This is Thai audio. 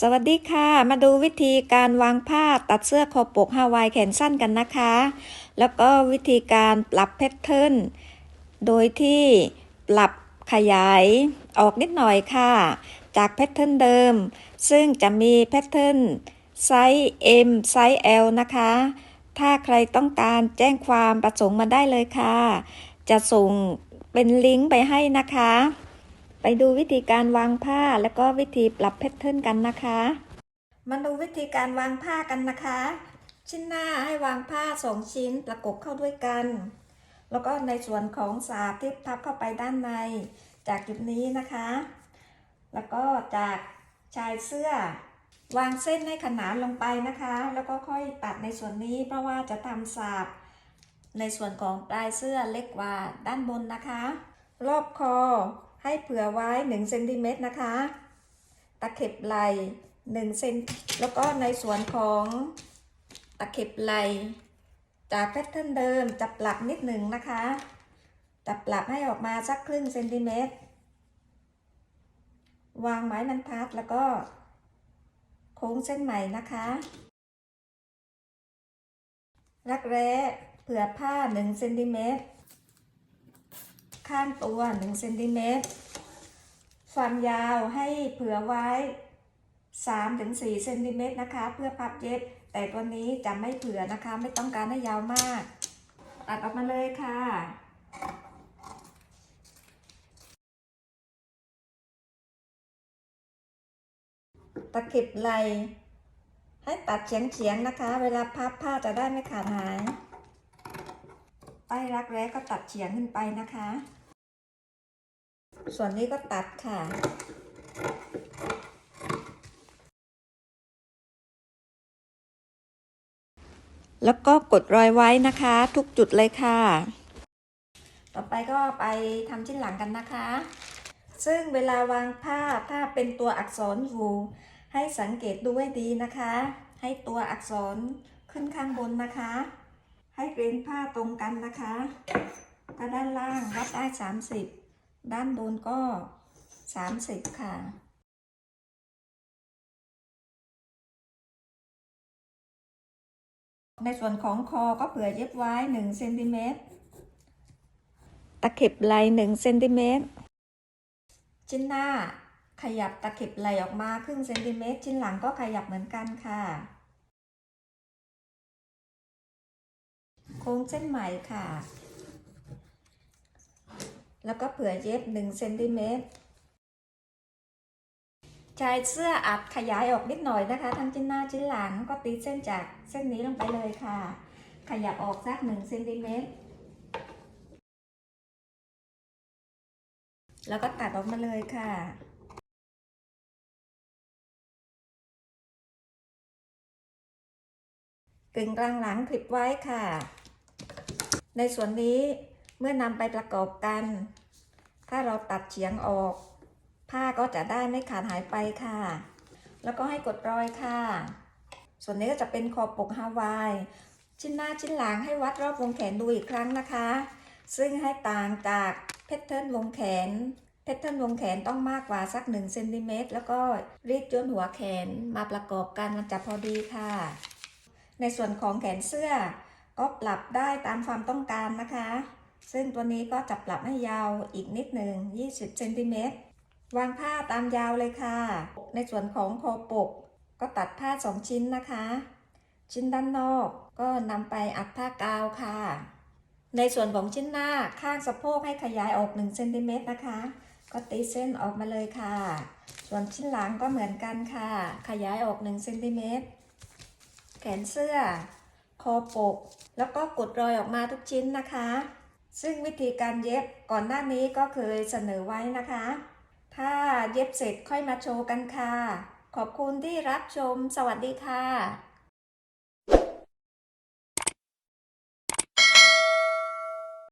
สวัสดีค่ะ มาดูวิธีการวางผ้าตัดเสื้อคอปกฮาวายแขนสั้นกันนะคะ แล้วก็วิธีการปรับแพทเทิร์นโดยที่ปรับขยายออกนิดหน่อยค่ะ จากแพทเทิร์นเดิม ซึ่งจะมีแพทเทิร์นไซส์ M ไซส์ L นะคะ ถ้าใครต้องการแจ้งความประสงค์มาได้เลยค่ะ จะส่งเป็นลิงก์ไปให้นะคะ ไปดูวิธีการวางผ้าแล้วก็วิธีปรับแพทเทิร์นกันนะคะ มาดูวิธีการวางผ้ากันนะคะ ชิ้นหน้าให้วางผ้าสองชิ้นประกบเข้าด้วยกัน แล้วก็ในส่วนของสาบที่พับเข้าไปด้านใน จากจุดนี้นะคะ แล้วก็จากชายเสื้อ วางเส้นให้ขนานลงไปนะคะ แล้วก็ค่อยตัดในส่วนนี้เพราะว่าจะทำสาบในส่วนของปลายเสื้อเล็กกว่าด้านบนนะคะ รอบคอ ให้เผื่อไว้1เซนติเมตรนะคะ ตะเข็บไหล่1เซนแล้วก็ในส่วนของตะเข็บไหลจากแพทเทิร์นเดิมจะปรับนิดหนึ่งนะคะจะปรับให้ออกมาสักครึ่งเซนติเมตร วางไม้บรรทัดแล้วก็โค้งเส้นใหม่นะคะรักแร้เผื่อผ้า1เซนติเมตร ข้างตัว1เซนติเมตรความยาวให้เผื่อไว้ 3-4เซนติเมตรนะคะ เพื่อพับเย็บ แต่ตัวนี้จะไม่เผื่อนะคะ ไม่ต้องการให้ยาวมาก ตัดออกมาเลยค่ะตะเข็บไหลให้ตัดเฉียงๆนะคะ เวลาพับผ้าจะได้ไม่ขาดหาย ป้รักแร้ก็ตัดเฉียงขึ้นไปนะคะ ส่วนนี้ก็ตัดค่ะ แล้วก็กดรอยไว้นะคะ ทุกจุดเลยค่ะ ต่อไปก็ไปทำชิ้นหลังกันนะคะ ซึ่งเวลาวางผ้าถ้าเป็นตัวอักษรอยู่ให้สังเกตดูให้ดีนะคะ ให้ตัวอักษรขึ้นข้างบนนะคะ ให้เกรนผ้าตรงกันนะคะถ้าด้านล่างวัดได้ 30 ด้านบนก็ 30 ค่ะในส่วนของคอก็เผื่อเย็บไว้1เซนติเมตร ตะเข็บไหล่1เซนติเมตร ชิ้นหน้าขยับตะเข็บไหลออกมาครึ่งเซนติเมตร ชิ้นหลังก็ขยับเหมือนกันค่ะ ค้งเส้นใหม่ค่ะ แล้วก็เผื่อเย็บ1เซนติเมตรชายเสื้ออัดขยายออกนิดหน่อยนะคะ ทั้งชิ้นหน้าชิ้นหลังก็ตีเส้นจากเส้นนี้ลงไปเลยค่ะ ขยับออกสัก1เซนติเมตรแล้วก็ตัดออกมาเลยค่ะกึ่งกลางหลังคลิปไว้ค่ะ ในส่วนนี้เมื่อนำไปประกอบกัน ถ้าเราตัดเฉียงออก ผ้าก็จะได้ไม่ขาดหายไปค่ะ แล้วก็ให้กดรอยค่ะ ส่วนนี้ก็จะเป็นคอปกฮาวาย ชิ้นหน้าชิ้นหลังให้วัดรอบวงแขนดูอีกครั้งนะคะ ซึ่งให้ต่างจากแพทเทิร์นวงแขนแพทเทิร์นวงแขนต้องมากกว่าสัก1เซนติเมตรแล้วก็รีดจนหัวแขนมาประกอบกันมันจะพอดีค่ะ ในส่วนของแขนเสื้อ ก็ปรับได้ตามความต้องการนะคะ ซึ่งตัวนี้ก็จะปรับให้ยาวอีกนิดหนึ่ง20เซนติเมตรวางผ้าตามยาวเลยค่ะ ในส่วนของคอปก ก็ตัดผ้า2ชิ้นนะคะ ชิ้นด้านนอกก็นำไปอัดผ้ากาวค่ะ ในส่วนของชิ้นหน้าข้างสะโพกให้ขยายออก1เซนติเมตรนะคะ ก็ตีเส้นออกมาเลยค่ะ ส่วนชิ้นหลังก็เหมือนกันค่ะ ขยายออก1เซนติเมตรแขนเสื้อ อปก แล้วก็กดรอยออกมาทุกชิ้นนะคะ ซึ่งวิธีการเย็บก่อนหน้านี้ก็เคยเสนอไว้นะคะ ถ้าเย็บเสร็จค่อยมาโชว์กันค่ะ ขอบคุณที่รับชม สวัสดีค่ะ